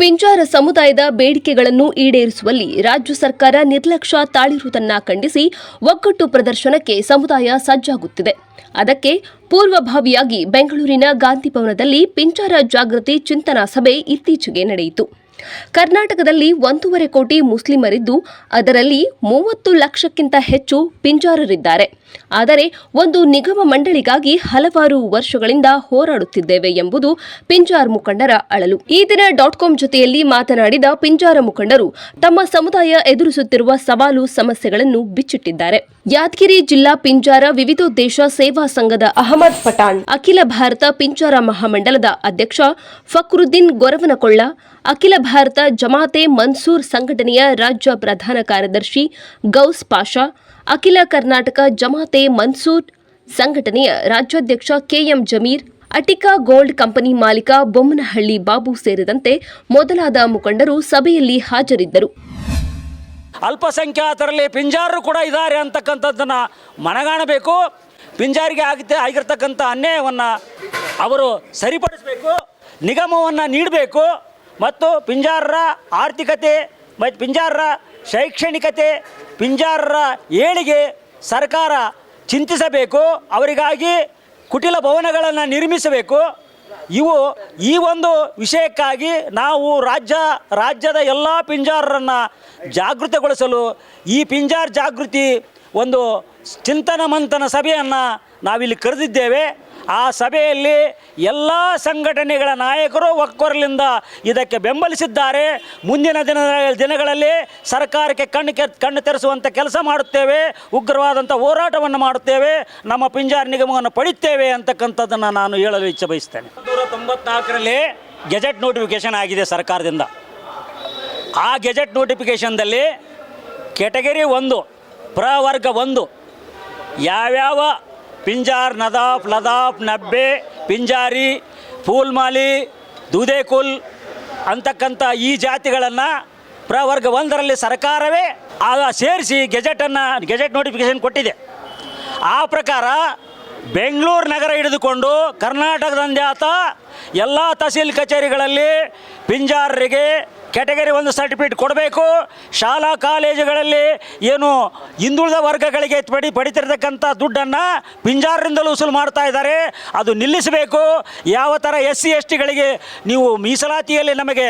ಪಿಂಜಾರ ಸಮುದಾಯದ ಬೇಡಿಕೆಗಳನ್ನು ಈಡೇರಿಸುವಲ್ಲಿ ರಾಜ್ಯ ಸರ್ಕಾರ ನಿರ್ಲಕ್ಷ್ಯ ತಾಳಿರುವುದನ್ನು ಖಂಡಿಸಿ ಒಗ್ಗಟ್ಟು ಪ್ರದರ್ಶನಕ್ಕೆ ಸಮುದಾಯ ಸಜ್ಜಾಗುತ್ತಿದೆ. ಅದಕ್ಕೆ ಪೂರ್ವಭಾವಿಯಾಗಿ ಬೆಂಗಳೂರಿನ ಗಾಂಧಿ ಭವನದಲ್ಲಿ ಪಿಂಜಾರ ಜಾಗೃತಿ ಚಿಂತನಾ ಸಭೆ ಇತ್ತೀಚೆಗೆ ನಡೆಯಿತು. ಕರ್ನಾಟಕದಲ್ಲಿ ಒಂದೂವರೆ ಕೋಟಿ ಮುಸ್ಲಿಮರಿದ್ದು, ಅದರಲ್ಲಿ ಮೂವತ್ತು ಲಕ್ಷಕ್ಕಿಂತ ಹೆಚ್ಚು ಪಿಂಜಾರರಿದ್ದಾರೆ. ಆದರೆ ಒಂದು ನಿಗಮ ಮಂಡಳಿಗಾಗಿ ಹಲವಾರು ವರ್ಷಗಳಿಂದ ಹೋರಾಡುತ್ತಿದ್ದೇವೆ ಎಂಬುದು ಪಿಂಜಾರ್ ಮುಖಂಡರ ಅಳಲು. ಈ ದಿನ ಡಾಟ್ ಕಾಮ್ ಜೊತೆಯಲ್ಲಿ ಮಾತನಾಡಿದ ಪಿಂಜಾರ ಮುಖಂಡರು, ತಮ್ಮ ಸಮುದಾಯ ಎದುರಿಸುತ್ತಿರುವ ಸವಾಲು, ಸಮಸ್ಯೆಗಳನ್ನು ಬಿಚ್ಚಿಟ್ಟಿದ್ದಾರೆ. ಯಾದಗಿರಿ ಜಿಲ್ಲಾ ಪಿಂಜಾರ ವಿವಿಧೋದ್ದೇಶ ಸೇವಾ ಸಂಘದ ಅಹಮದ್ ಪಠಾಣ್, ಅಖಿಲ ಭಾರತ ಪಿಂಜಾರ ಮಹಾಮಂಡಲದ ಅಧ್ಯಕ್ಷ ಫಕ್ರುದ್ದೀನ್ ಗೊರವನಕೊಳ್ಳ, ಅಖಿಲ ಭಾರತ ಜಮಾತೆ ಮನ್ಸೂರ್ ಸಂಘಟನೆಯ ರಾಜ್ಯ ಪ್ರಧಾನ ಕಾರ್ಯದರ್ಶಿ ಗೌಸ್ ಪಾಷಾ, ಅಖಿಲ ಕರ್ನಾಟಕ ಜಮಾತೆ ಮನ್ಸೂರ್ ಸಂಘಟನೆಯ ರಾಜ್ಯಾಧ್ಯಕ್ಷ KM Zameer, Attica gold company ಮಾಲೀಕ ಬೊಮ್ಮನಹಳ್ಳಿ ಬಾಬು ಸೇರಿದಂತೆ ಮೊದಲಾದ ಮುಖಂಡರು ಸಭೆಯಲ್ಲಿ ಹಾಜರಿದ್ದರು. ಅಲ್ಪಸಂಖ್ಯಾತರಲ್ಲಿ ಪಿಂಜಾರರು ಕೂಡ ಇದ್ದಾರೆ ಅಂತಕ್ಕಂಥದ್ದನ್ನು ಮನಗಾಣಬೇಕು. ಪಿಂಜಾರಿಗೆ ಆಗುತ್ತೆ ಆಗಿರ್ತಕ್ಕಂಥ ಅನ್ಯಾಯವನ್ನು ಅವರು ಸರಿಪಡಿಸಬೇಕು, ನಿಗಮವನ್ನು ನೀಡಬೇಕು ಮತ್ತು ಪಿಂಜಾರರ ಆರ್ಥಿಕತೆ ಮತ್ತು ಪಿಂಜಾರರ ಶೈಕ್ಷಣಿಕತೆ, ಪಿಂಜಾರರ ಏಳಿಗೆ ಸರ್ಕಾರ ಚಿಂತಿಸಬೇಕು. ಅವರಿಗಾಗಿ ಕುಟಿಲ ಭವನಗಳನ್ನು ನಿರ್ಮಿಸಬೇಕು. ಇವು ಈ ಒಂದು ವಿಷಯಕ್ಕಾಗಿ ನಾವು ರಾಜ್ಯ, ರಾಜ್ಯದ ಎಲ್ಲ ಪಿಂಜಾರರನ್ನು ಜಾಗೃತಗೊಳಿಸಲು ಈ ಪಿಂಜಾರ್ ಜಾಗೃತಿ ಒಂದು ಚಿಂತನ ಮಂಥನ ಸಭೆಯನ್ನು ನಾವಿಲ್ಲಿ ಕರೆದಿದ್ದೇವೆ. ಆ ಸಭೆಯಲ್ಲಿ ಎಲ್ಲ ಸಂಘಟನೆಗಳ ನಾಯಕರು ಒಕ್ಕೊರಲಿಂದ ಇದಕ್ಕೆ ಬೆಂಬಲಿಸಿದ್ದಾರೆ. ಮುಂದಿನ ದಿನ ದಿನಗಳಲ್ಲಿ ಸರ್ಕಾರಕ್ಕೆ ಕಣ್ಣು ಕೆ ಕಣ್ಣು ತೆರೆಸುವಂಥ ಕೆಲಸ ಮಾಡುತ್ತೇವೆ. ಉಗ್ರವಾದಂಥ ಹೋರಾಟವನ್ನು ಮಾಡುತ್ತೇವೆ. ನಮ್ಮ ಪಿಂಜಾರ್ ನಿಗಮವನ್ನು ಪಡಿತೇವೆ ಅಂತಕ್ಕಂಥದ್ದನ್ನು ನಾನು ಹೇಳಲು ಇಚ್ಛೆ ಬಯಸ್ತೇನೆ. ನೂರ ತೊಂಬತ್ನಾಲ್ಕರಲ್ಲಿ ಗೆಜೆಟ್ ನೋಟಿಫಿಕೇಷನ್ ಆಗಿದೆ ಸರ್ಕಾರದಿಂದ. ಆ ಗೆಜೆಟ್ ನೋಟಿಫಿಕೇಷನ್ದಲ್ಲಿ ಕೆಟಗರಿ ಒಂದು, ಪ್ರವರ್ಗ ಒಂದು, ಯಾವ್ಯಾವ ಪಿಂಜಾರ್, ನದಾಫ್, ಲದಾಫ್, ನಬ್ಬೆ, ಪಿಂಜಾರಿ ಫೂಲ್ಮಾಲಿ ದೂದೇಕುಲ್ ಅಂತಕ್ಕಂಥ ಈ ಜಾತಿಗಳನ್ನು ಪ್ರವರ್ಗ ಒಂದರಲ್ಲಿ ಸರ್ಕಾರವೇ ಆಗ ಸೇರಿಸಿ ಗೆಜೆಟನ್ನು, ಗೆಜೆಟ್ ನೋಟಿಫಿಕೇಷನ್ ಕೊಟ್ಟಿದೆ. ಆ ಪ್ರಕಾರ ಬೆಂಗಳೂರು ನಗರ ಹಿಡಿದುಕೊಂಡು ಕರ್ನಾಟಕದಂದ್ಯಾತ ಎಲ್ಲ ತಹಸೀಲ್ ಕಚೇರಿಗಳಲ್ಲಿ ಪಿಂಜಾರರಿಗೆ ಕೆಟಗರಿ ಒಂದು ಸರ್ಟಿಫಿಕೇಟ್ ಕೊಡಬೇಕು. ಶಾಲಾ ಕಾಲೇಜುಗಳಲ್ಲಿ ಏನು ಹಿಂದುಳಿದ ವರ್ಗಗಳಿಗೆ ಪಡಿ, ಪಡಿತಿರ್ತಕ್ಕಂಥ ದುಡ್ಡನ್ನು ಪಿಂಜಾರರಿಂದಲೂ ವಸೂಲು ಮಾಡ್ತಾ ಇದ್ದಾರೆ. ಅದು ನಿಲ್ಲಿಸಬೇಕು. ಯಾವ ಥರ ಎಸ್ ಸಿ, ಎಸ್ ಟಿಗಳಿಗೆ ನೀವು ಮೀಸಲಾತಿಯಲ್ಲಿ ನಮಗೆ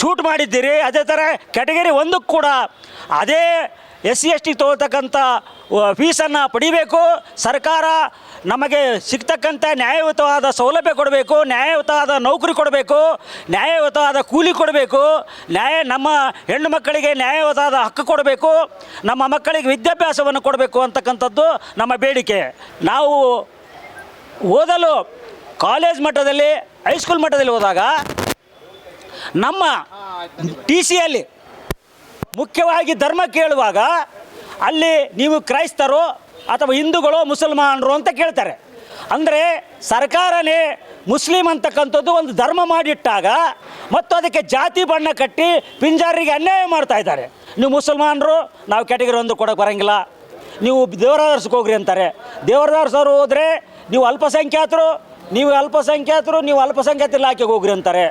ಚೂಟ್ ಮಾಡಿದ್ದೀರಿ, ಅದೇ ಥರ ಕ್ಯಾಟಗರಿ ಒಂದಕ್ಕೆ ಕೂಡ ಅದೇ ಎಸ್ ಸಿ, ಎಸ್ ಟಿ ತೊಗೊಳ್ತಕ್ಕಂಥ ಫೀಸನ್ನು ಪಡಿಬೇಕು. ಸರ್ಕಾರ ನಮಗೆ ಸಿಗ್ತಕ್ಕಂಥ ನ್ಯಾಯಯುತವಾದ ಸೌಲಭ್ಯ ಕೊಡಬೇಕು, ನ್ಯಾಯಯುತವಾದ ನೌಕರಿ ಕೊಡಬೇಕು, ನ್ಯಾಯಯುತವಾದ ಕೂಲಿ ಕೊಡಬೇಕು, ನ್ಯಾಯ ನಮ್ಮ ಹೆಣ್ಣು ಮಕ್ಕಳಿಗೆ ನ್ಯಾಯಯುತವಾದ ಹಕ್ಕು ಕೊಡಬೇಕು, ನಮ್ಮ ಮಕ್ಕಳಿಗೆ ವಿದ್ಯಾಭ್ಯಾಸವನ್ನು ಕೊಡಬೇಕು ಅಂತಕ್ಕಂಥದ್ದು ನಮ್ಮ ಬೇಡಿಕೆ. ನಾವು ಓದಲು ಕಾಲೇಜ್ ಮಟ್ಟದಲ್ಲಿ ಹೈಸ್ಕೂಲ್ ಮಟ್ಟದಲ್ಲಿ ಹೋದಾಗ ನಮ್ಮ ಟಿ ಸಿಯಲ್ಲಿ ಮುಖ್ಯವಾಗಿ ಧರ್ಮ ಕೇಳುವಾಗ ಅಲ್ಲಿ ನೀವು ಕ್ರೈಸ್ತರು ಅಥವಾ ಹಿಂದೂಗಳು ಮುಸಲ್ಮಾನರು ಅಂತ ಕೇಳ್ತಾರೆ. ಅಂದರೆ ಸರ್ಕಾರನೇ ಮುಸ್ಲಿಂ ಅಂತಕ್ಕಂಥದ್ದು ಒಂದು ಧರ್ಮ ಮಾಡಿಟ್ಟಾಗ ಮತ್ತು ಅದಕ್ಕೆ ಜಾತಿ ಬಣ್ಣ ಕಟ್ಟಿ ಪಿಂಜಾರಿಗೆ ಅನ್ಯಾಯ ಮಾಡ್ತಾ ಇದ್ದಾರೆ. ನೀವು ಮುಸಲ್ಮಾನರು, ನಾವು ಕ್ಯಾಟಗರಿ ಒಂದು ಕೊಡೋಕೆ ಬರೋಂಗಿಲ್ಲ. ನೀವು ದೇವರಾದರ್ಸಕ್ಕೆ ಹೋಗ್ರಿ ಅಂತಾರೆ. ದೇವರದಾರ್ಸವ್ರು ಹೋದರೆ ನೀವು ಅಲ್ಪಸಂಖ್ಯಾತರು ನೀವು ಅಲ್ಪಸಂಖ್ಯಾತರು, ನೀವು ಅಲ್ಪಸಂಖ್ಯಾತ ಇಲಾಖೆಗೆ ಹೋಗ್ರಿ ಅಂತಾರೆ.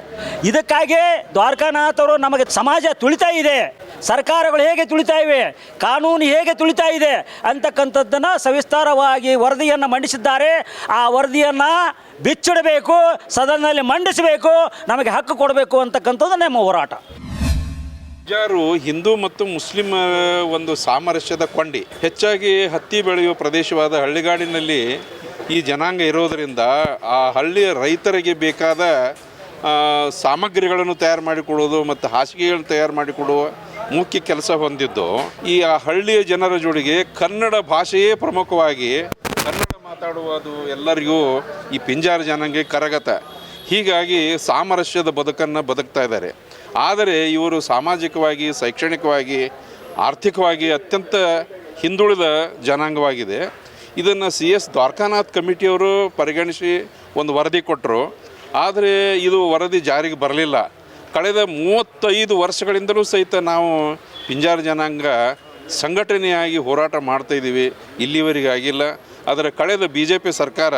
ಇದಕ್ಕಾಗಿ ದ್ವಾರಕಾನಾಥರು ನಮಗೆ ಸಮಾಜ ತುಳಿತಾ ಇದೆ. ಸರ್ಕಾರಗಳು ಹೇಗೆ ತುಳಿತಾ ಇವೆ, ಕಾನೂನು ಹೇಗೆ ತುಳಿತಾ ಇದೆ ಅಂತಕ್ಕಂಥದ್ದನ್ನು ಸವಿಸ್ತಾರವಾಗಿ ವರದಿಯನ್ನು ಮಂಡಿಸಿದ್ದಾರೆ. ಆ ವರದಿಯನ್ನು ಬಿಚ್ಚಿಡಬೇಕು, ಸದನದಲ್ಲಿ ಮಂಡಿಸಬೇಕು, ನಮಗೆ ಹಕ್ಕು ಕೊಡಬೇಕು ಅಂತಕ್ಕಂಥದ್ದು ನಮ್ಮ ಹೋರಾಟ. ಜಾರು ಹಿಂದೂ ಮತ್ತು ಮುಸ್ಲಿಂ ಒಂದು ಸಾಮರಸ್ಯದ ಕೊಂಡಿ ಹೆಚ್ಚಾಗಿ ಹತ್ತಿ ಬೆಳೆಯುವ ಪ್ರದೇಶವಾದ ಹಳ್ಳಿಗಾಡಿನಲ್ಲಿ ಈ ಜನಾಂಗ ಇರೋದರಿಂದ ಆ ಹಳ್ಳಿಯ ರೈತರಿಗೆ ಬೇಕಾದ ಸಾಮಗ್ರಿಗಳನ್ನು ತಯಾರು ಮಾಡಿಕೊಡೋದು ಮತ್ತು ಹಾಸಿಗೆಗಳನ್ನು ತಯಾರು ಮಾಡಿಕೊಡುವ ಮುಖ್ಯ ಕೆಲಸ ಹೊಂದಿದ್ದು ಈ ಆ ಹಳ್ಳಿಯ ಜನರ ಜೋಡಿಗೆ ಕನ್ನಡ ಭಾಷೆಯೇ ಪ್ರಮುಖವಾಗಿ ಕನ್ನಡ ಮಾತಾಡುವುದು ಎಲ್ಲರಿಗೂ ಈ ಪಿಂಜಾರ ಜನಾಂಗ ಕರಗತ. ಹೀಗಾಗಿ ಸಾಮರಸ್ಯದ ಬದುಕನ್ನು ಬದುಕ್ತಾ ಇದ್ದಾರೆ. ಆದರೆ ಇವರು ಸಾಮಾಜಿಕವಾಗಿ, ಶೈಕ್ಷಣಿಕವಾಗಿ, ಆರ್ಥಿಕವಾಗಿ ಅತ್ಯಂತ ಹಿಂದುಳಿದ ಜನಾಂಗವಾಗಿದೆ. ಇದನ್ನು ಸಿ ಎಸ್ ದ್ವಾರಕಾನಾಥ್ ಕಮಿಟಿಯವರು ಪರಿಗಣಿಸಿ ಒಂದು ವರದಿ ಕೊಟ್ಟರು ಆದರೆ ಇದು ವರದಿ ಜಾರಿಗೆ ಬರಲಿಲ್ಲ. ಕಳೆದ ಮೂವತ್ತೈದು ವರ್ಷಗಳಿಂದಲೂ ಸಹಿತ ನಾವು ಪಿಂಜಾರ ಜನಾಂಗ ಸಂಘಟನೆಯಾಗಿ ಹೋರಾಟ ಮಾಡ್ತಾ ಇದ್ದೀವಿ. ಇಲ್ಲಿವರೆಗೆ ಆಗಿಲ್ಲ. ಆದರೆ ಕಳೆದ ಬಿ ಜೆ ಪಿ ಸರ್ಕಾರ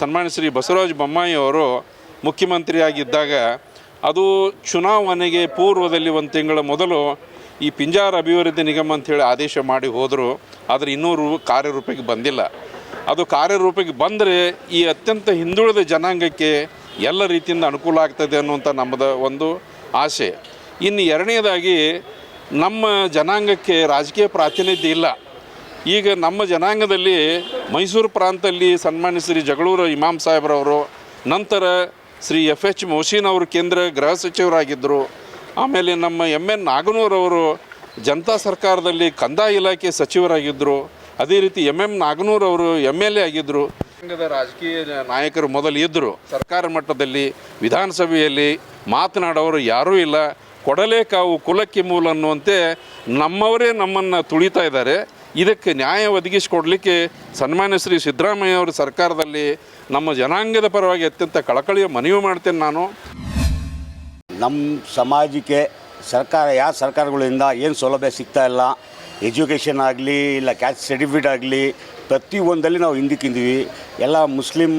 ಸನ್ಮಾನ್ಯ ಶ್ರೀ ಬಸವರಾಜ ಬೊಮ್ಮಾಯಿ ಅವರು ಮುಖ್ಯಮಂತ್ರಿಯಾಗಿದ್ದಾಗ ಅದು ಚುನಾವಣೆಗೆ ಪೂರ್ವದಲ್ಲಿ ಒಂದು ತಿಂಗಳ ಮೊದಲು ಈ ಪಿಂಜಾರ ಅಭಿವೃದ್ಧಿ ನಿಗಮ ಅಂಥೇಳಿ ಆದೇಶ ಮಾಡಿ ಹೋದರೂ, ಆದರೆ ಇನ್ನೂ ರೂ ಕಾರ್ಯರೂಪಕ್ಕೆ ಬಂದಿಲ್ಲ. ಅದು ಕಾರ್ಯರೂಪಕ್ಕೆ ಬಂದರೆ ಈ ಅತ್ಯಂತ ಹಿಂದುಳಿದ ಜನಾಂಗಕ್ಕೆ ಎಲ್ಲ ರೀತಿಯಿಂದ ಅನುಕೂಲ ಆಗ್ತದೆ ಅನ್ನುವಂಥ ನಮ್ಮದ ಒಂದು ಆಸೆ. ಇನ್ನು ಎರಡನೇದಾಗಿ, ನಮ್ಮ ಜನಾಂಗಕ್ಕೆ ರಾಜಕೀಯ ಪ್ರಾತಿನಿಧ್ಯ ಇಲ್ಲ. ಈಗ ನಮ್ಮ ಜನಾಂಗದಲ್ಲಿ ಮೈಸೂರು ಪ್ರಾಂತದಲ್ಲಿ ಸನ್ಮಾನ್ಯ ಶ್ರೀ ಜಗಳೂರು ಇಮಾಮ್ ಸಾಹೇಬ್ರವರು, ನಂತರ ಶ್ರೀ ಎಫ್ ಎಚ್ ಮೋಶೀನ್ ಅವರು ಕೇಂದ್ರ ಗೃಹ ಸಚಿವರಾಗಿದ್ದರು. ಆಮೇಲೆ ನಮ್ಮ ಎಂ ಎನ್ ನಾಗನೂರವರು ಜನತಾ ಸರ್ಕಾರದಲ್ಲಿ ಕಂದಾಯ ಇಲಾಖೆ ಸಚಿವರಾಗಿದ್ದರು ಅದೇ ರೀತಿ ಎಂ ಎಂ ನಾಗನೂರವರು ಎಂ ಎಲ್ ಎ ಆಗಿದ್ದರು ಸಂಘದ ರಾಜಕೀಯ ನಾಯಕರು ಮೊದಲು ಇದ್ದರು ಸರ್ಕಾರ ಮಟ್ಟದಲ್ಲಿ ವಿಧಾನಸಭೆಯಲ್ಲಿ ಮಾತನಾಡೋರು ಯಾರೂ ಇಲ್ಲ. ಕೊಡಲೇ ಕಾವು ಕುಲಕ್ಕೆ ಮೂಲ ಅನ್ನುವಂತೆ ನಮ್ಮವರೇ ನಮ್ಮನ್ನು ತುಳಿತಾ ಇದ್ದಾರೆ. ಇದಕ್ಕೆ ನ್ಯಾಯ ಒದಗಿಸಿಕೊಡಲಿಕ್ಕೆ ಸನ್ಮಾನ್ಯ ಶ್ರೀ ಸಿದ್ದರಾಮಯ್ಯ ಅವರ ಸರ್ಕಾರದಲ್ಲಿ ನಮ್ಮ ಜನಾಂಗದ ಪರವಾಗಿ ಅತ್ಯಂತ ಕಳಕಳಿಯ ಮನವಿ ಮಾಡ್ತೇನೆ ನಾನು. ನಮ್ಮ ಸಮಾಜಕ್ಕೆ ಸರ್ಕಾರ ಯಾವ ಸರ್ಕಾರಗಳಿಂದ ಏನು ಸೌಲಭ್ಯ ಸಿಗ್ತಾ ಇಲ್ಲ, ಎಜುಕೇಷನ್ ಆಗಲಿ, ಇಲ್ಲ ಕ್ಯಾಸ್ಟ್ ಸರ್ಟಿಫಿಕೇಟ್ ಆಗಲಿ ಪ್ರತಿಯೊಂದಲ್ಲಿ ನಾವು ಹಿಂದಕ್ಕಿದ್ದೀವಿ. ಎಲ್ಲ ಮುಸ್ಲಿಂ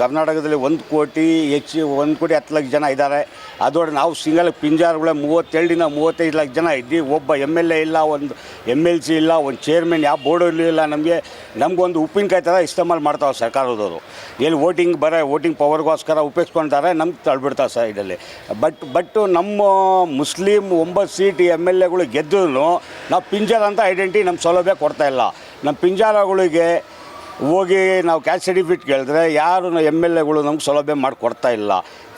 ಕರ್ನಾಟಕದಲ್ಲಿ ಒಂದು ಕೋಟಿ, ಹೆಚ್ಚು ಒಂದು ಕೋಟಿ ಹತ್ತು ಲಕ್ಷ ಜನ ಇದ್ದಾರೆ. ಅದರೊಳಗೆ ನಾವು ಸಿಂಗಲ್ ಪಿಂಜಾರ್ಗಳೇ ಮೂವತ್ತೆರಡಿನ ಮೂವತ್ತೈದು ಲಕ್ಷ ಜನ ಇದ್ದೀವಿ. ಒಬ್ಬ ಎಂ ಎಲ್ ಎ ಇಲ್ಲ, ಒಂದು ಎಂ ಎಲ್ ಸಿ ಇಲ್ಲ, ಒಂದು ಚೇರ್ಮನ್, ಯಾವ ಬೋರ್ಡು ಇಲ್ಲ, ನಮಗೆ, ನಮಗೊಂದು ಉಪ್ಪಿನಕಾಯಿ ಥರ ಇಸ್ತೆಮಾಲ್ ಮಾಡ್ತಾವೆ ಸರ್ಕಾರದವರು. ಎಲ್ಲಿ ವೋಟಿಂಗ್ ಬರ, ವೋಟಿಂಗ್ ಪವರ್ಗೋಸ್ಕರ ಉಪಯೋಗಿಸ್ಕೊಂತಾರೆ, ನಮ್ಗೆ ತಳ್ಬಿಡ್ತಾರೆ ಇದರಲ್ಲಿ. ಬಟ್ ಬಟ್ ನಮ್ಮ ಮುಸ್ಲಿಂ ಒಂಬತ್ತು ಸೀಟ್ ಎಂ ಎಲ್ ಎಗಳು ಗೆದ್ದು ನಾವು ಪಿಂಜರ್ ಅಂತ ಐಡೆಂಟಿ ನಮ್ಮ ಸೌಲಭ್ಯ ಕೊಡ್ತಾ ಇಲ್ಲ. ನಮ್ಮ ಪಿಂಜಾರಗಳಿಗೆ ಹೋಗಿ ನಾವು ಕ್ಯಾಸ್ಟ್ ಸರ್ಟಿಫಿಕೇಟ್ ಕೇಳಿದ್ರೆ ಯಾರು ಎಂ ಎಲ್ ಎಗಳು ನಮ್ಗೆ ಸೌಲಭ್ಯ ಮಾಡಿಕೊಡ್ತಾ ಇಲ್ಲ.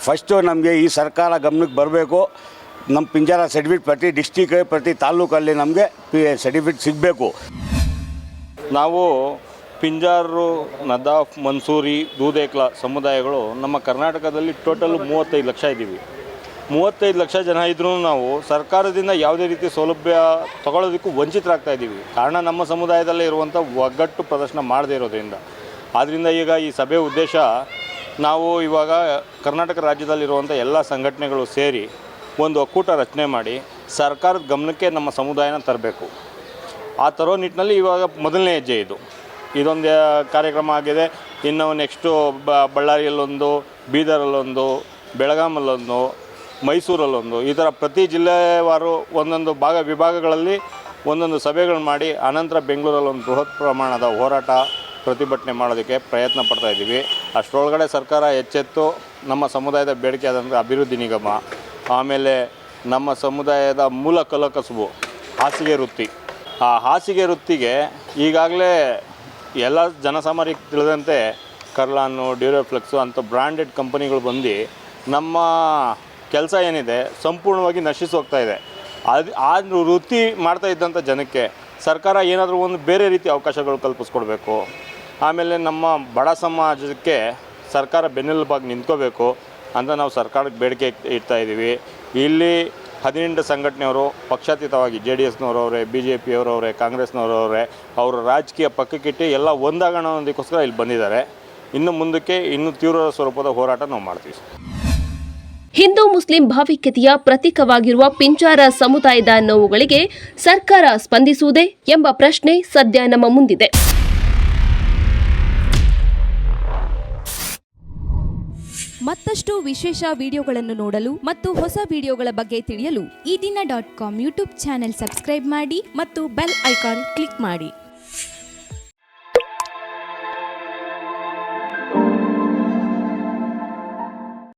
ಫಸ್ಟು ನಮಗೆ ಈ ಸರ್ಕಾರ ಗಮನಕ್ಕೆ ಬರಬೇಕು. ನಮ್ಮ ಪಿಂಜಾರ ಸರ್ಟಿಫಿಕೇಟ್ ಪ್ರತಿ ಡಿಸ್ಟಿಕ್ ಪ್ರತಿ ತಾಲೂಕಲ್ಲಿ ನಮಗೆ ಪಿ ಸರ್ಟಿಫಿಕೇಟ್ ಸಿಗಬೇಕು. ನಾವು ಪಿಂಜಾರು, ನದಾಫ್, ಮನ್ಸೂರಿ, ದೂದೇಕ್ಲ ಸಮುದಾಯಗಳು ನಮ್ಮ ಕರ್ನಾಟಕದಲ್ಲಿ ಟೋಟಲ್ ಮೂವತ್ತೈದು ಲಕ್ಷ ಇದ್ದೀವಿ. ಮೂವತ್ತೈದು ಲಕ್ಷ ಜನ ಇದ್ರೂ ನಾವು ಸರ್ಕಾರದಿಂದ ಯಾವುದೇ ರೀತಿ ಸೌಲಭ್ಯ ತಗೊಳ್ಳೋದಕ್ಕೂ ವಂಚಿತರಾಗ್ತಾ ಇದ್ದೀವಿ. ಕಾರಣ ನಮ್ಮ ಸಮುದಾಯದಲ್ಲೇ ಇರುವಂಥ ಒಗ್ಗಟ್ಟು ಪ್ರದರ್ಶನ ಮಾಡದೇ ಇರೋದ್ರಿಂದ. ಆದ್ದರಿಂದ ಈಗ ಈ ಸಭೆ ಉದ್ದೇಶ ನಾವು ಇವಾಗ ಕರ್ನಾಟಕ ರಾಜ್ಯದಲ್ಲಿರುವಂಥ ಎಲ್ಲ ಸಂಘಟನೆಗಳು ಸೇರಿ ಒಂದು ಒಕ್ಕೂಟ ರಚನೆ ಮಾಡಿ ಸರ್ಕಾರದ ಗಮನಕ್ಕೆ ನಮ್ಮ ಸಮುದಾಯನ ತರಬೇಕು. ಆ ತರೋ ನಿಟ್ಟಿನಲ್ಲಿ ಇವಾಗ ಮೊದಲನೇ ಹೆಜ್ಜೆ ಇದು. ಇದೊಂದು ಕಾರ್ಯಕ್ರಮ ಆಗಿದೆ. ಇನ್ನು ನೆಕ್ಸ್ಟು ಬಳ್ಳಾರಿಯಲ್ಲೊಂದು, ಬೀದರಲ್ಲೊಂದು ಬೆಳಗಾಮಲ್ಲೊಂದು ಮೈಸೂರಲ್ಲೊಂದು. ಈ ಥರ ಪ್ರತಿ ಜಿಲ್ಲೆವಾರು ಒಂದೊಂದು ಭಾಗ ವಿಭಾಗಗಳಲ್ಲಿ ಒಂದೊಂದು ಸಭೆಗಳನ್ನು ಮಾಡಿ ಆನಂತರ ಬೆಂಗಳೂರಲ್ಲಿ ಒಂದು ಬೃಹತ್ ಪ್ರಮಾಣದ ಹೋರಾಟ ಪ್ರತಿಭಟನೆ ಮಾಡೋದಕ್ಕೆ ಪ್ರಯತ್ನ ಪಡ್ತಾ ಇದ್ದೀವಿ. ಅಷ್ಟರೊಳಗಡೆ ಸರ್ಕಾರ ಎಚ್ಚೆತ್ತು, ನಮ್ಮ ಸಮುದಾಯದ ಬೇಡಿಕೆ ಆದಂಥ ಅಭಿವೃದ್ಧಿ ನಿಗಮ, ಆಮೇಲೆ ನಮ್ಮ ಸಮುದಾಯದ ಮೂಲ ಕಲಕಸುಬು, ಹಾಸಿಗೆ ವೃತ್ತಿ. ಆ ಹಾಸಿಗೆ ವೃತ್ತಿಗೆ ಈಗಾಗಲೇ ಎಲ್ಲ ಜನಸಾಮಾನ್ಯಕ್ಕೆ ತಿಳಿದಂತೆ ಕರ್ಲಾನು, ಡ್ಯೂರೋಫ್ಲೆಕ್ಸು ಅಂಥ ಬ್ರ್ಯಾಂಡೆಡ್ ಕಂಪನಿಗಳು ಬಂದು ನಮ್ಮ ಕೆಲಸ ಏನಿದೆ ಸಂಪೂರ್ಣವಾಗಿ ನಶಿಸಿ ಹೋಗ್ತಾ ಇದೆ. ಅದು, ಆ ವೃತ್ತಿ ಮಾಡ್ತಾ ಇದ್ದಂಥ ಜನಕ್ಕೆ ಸರ್ಕಾರ ಏನಾದರೂ ಒಂದು ಬೇರೆ ರೀತಿ ಅವಕಾಶಗಳು ಕಲ್ಪಿಸ್ಕೊಡ್ಬೇಕು. ಆಮೇಲೆ ನಮ್ಮ ಬಡ ಸಮಾಜಕ್ಕೆ ಸರ್ಕಾರ ಬೆನ್ನೆಲುಬಾಗಿ ನಿಂತ್ಕೋಬೇಕು ಅಂತ ನಾವು ಸರ್ಕಾರಕ್ಕೆ ಬೇಡಿಕೆ ಇಡ್ತಾ ಇದ್ದೀವಿ. ಇಲ್ಲಿ ಹದಿನೆಂಟು ಸಂಘಟನೆಯವರು ಪಕ್ಷಾತೀತವಾಗಿ, ಜೆ ಡಿ ಎಸ್ನವರವರೇ, ಬಿ ಜೆ ಪಿಯವರವರೇ, ಕಾಂಗ್ರೆಸ್ನವರವರೇ, ಅವರ ರಾಜಕೀಯ ಪಕ್ಕಕ್ಕಿಟ್ಟು ಎಲ್ಲ ಒಂದಾಗೋಣ ಅನ್ನೋದಕ್ಕೋಸ್ಕರ ಇಲ್ಲಿ ಬಂದಿದ್ದಾರೆ. ಇನ್ನು ಮುಂದಕ್ಕೆ ಇನ್ನೂ ತೀವ್ರ ಸ್ವರೂಪದ ಹೋರಾಟ ನಾವು ಮಾಡ್ತೀವಿ. ಹಿಂದೂ ಮುಸ್ಲಿಂ ಭಾವೈಕ್ಯತೆಯ ಪ್ರತೀಕವಾಗಿರುವ ಪಿಂಚಾರ ಸಮುದಾಯದ ನೋವುಗಳಿಗೆ ಸರ್ಕಾರ ಸ್ಪಂದಿಸುವುದೇ ಎಂಬ ಪ್ರಶ್ನೆ ಸದ್ಯ ನಮ್ಮ ಮುಂದಿದೆ. ಮತ್ತಷ್ಟು ವಿಶೇಷ ವಿಡಿಯೋಗಳನ್ನು ನೋಡಲು ಮತ್ತು ಹೊಸ ವಿಡಿಯೋಗಳ ಬಗ್ಗೆ ತಿಳಿಯಲು Ee Dina dot com YouTube channel subscribe ಮಾಡಿ ಮತ್ತು ಬೆಲ್ ಐಕಾನ್ ಕ್ಲಿಕ್ ಮಾಡಿ.